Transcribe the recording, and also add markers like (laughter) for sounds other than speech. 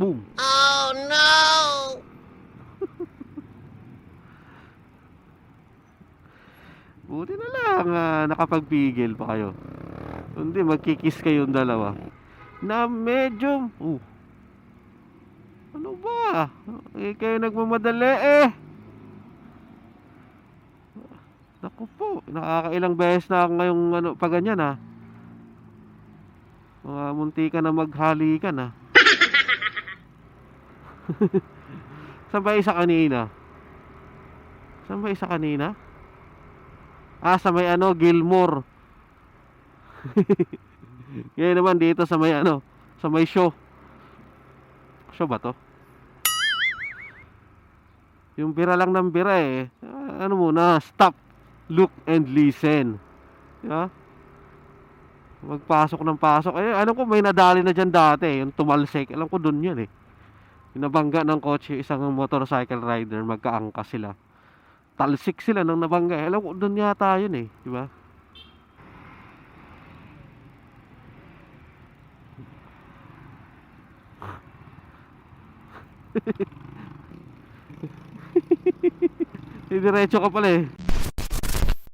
Boom! Oh no! (laughs) Buti na lang ah, nakapagpigil pa kayo. Hindi, magkikis kayong dalawa. Na medyo... Uh, ano ba? Eh, kayo nagmamadali eh. Naku po, nakakailang beses na ako ngayong ano, pa ganyan ah. Mga munti ka na maghalikan ah. (laughs) Saan ba isa kanina? Saan ba isa kanina? Ah, sa may ano, Gilmore. (laughs) Ngayon naman dito sa may ano, sa may show. Show ba to? Yung bira lang ng bira eh. Ah, Ano muna, stop, look and listen. Di ba? Magpasok ng pasok. Eh, alam ko may nadali na dyan dati. Yung tumalsik. Alam ko dun yun eh. Pinabangga ng kotse isang motorcycle rider. Magkaangka sila. Talsik sila nang nabangga. Eh, Alam ko dun yata yun eh. Di ba? (laughs) Didiretso ka pala eh.